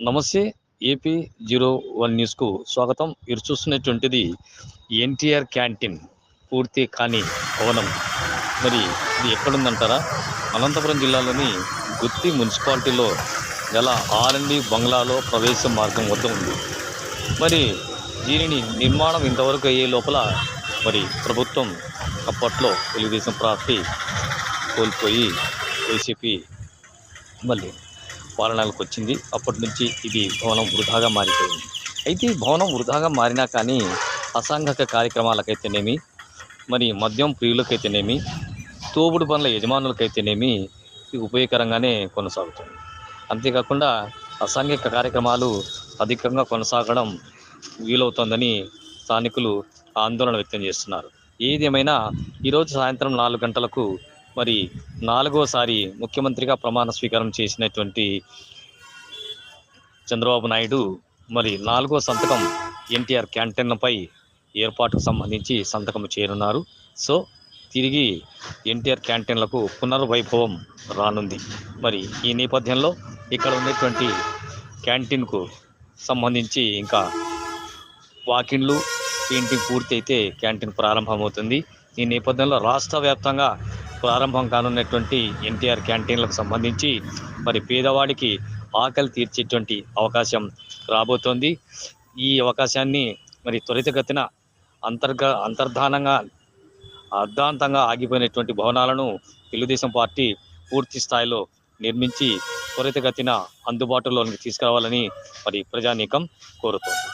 నమస్తే AP zero one న్యూస్కు స్వాగతం. మీరు చూస్తున్నటువంటిది ఎన్టీఆర్ క్యాంటీన్ పూర్తి కాని భవనం. మరి ఇది ఎక్కడుందంటారా? అనంతపురం జిల్లాలోని గుత్తి మున్సిపాలిటీలో గల ఆర్ఎండి బంగ్లాలో ప్రవేశ మార్గం వద్ద ఉంది. మరి దీనిని నిర్మాణం ఇంతవరకు అయ్యే లోపల మరి ప్రభుత్వం అప్పట్లో తెలుగుదేశం పార్టీ కోల్పోయి వైసీపీ మళ్ళీ పాలనలకు వచ్చింది అప్పటి నుంచి ఇది భవనం వృధాగా మారిపోయింది. అయితే ఈ భవనం వృధాగా మారినా కానీ అసాంఘిక కార్యక్రమాలకైతేనేమి మరి మద్యం ప్రియులకైతేనేమి తోబుడు పనుల యజమానులకైతేనేమి ఇది ఉపయోగకరంగానే కొనసాగుతుంది. అంతేకాకుండా అసాంఘిక కార్యక్రమాలు అధికంగా కొనసాగడం వీలవుతోందని స్థానికులు ఆందోళన వ్యక్తం చేస్తున్నారు. ఏది ఏమైనా ఈరోజు సాయంత్రం నాలుగు గంటలకు మరి నాలుగోసారి ముఖ్యమంత్రిగా ప్రమాణ స్వీకారం చేసినటువంటి చంద్రబాబు నాయుడు మరి నాలుగో సంతకం ఎన్టీఆర్ క్యాంటీన్పై ఏర్పాటుకు సంబంధించి సంతకం చేరున్నారు సో తిరిగి ఎన్టీఆర్ క్యాంటీన్లకు పునర్వైభవం రానుంది. మరి ఈ నేపథ్యంలో ఇక్కడ ఉన్నటువంటి క్యాంటీన్కు సంబంధించి ఇంకా వాకిన్లు పెయింటింగ్ పూర్తి అయితే క్యాంటీన్ ప్రారంభమవుతుంది. ఈ నేపథ్యంలో రాష్ట్ర వ్యాప్తంగా ప్రారంభం కానున్నటువంటి ఎన్టీఆర్ క్యాంటీన్లకు సంబంధించి మరి పేదవాడికి ఆకలి తీర్చేటువంటి అవకాశం రాబోతోంది. ఈ అవకాశాన్ని మరి త్వరితగతిన అంతర్గ అంతర్ధానంగా అర్ధాంతంగా ఆగిపోయినటువంటి భవనాలను తెలుగుదేశం పార్టీ పూర్తి స్థాయిలో నిర్మించి త్వరితగతిన అందుబాటులోనికి తీసుకురావాలని మరి ప్రజానీకం కోరుతోంది.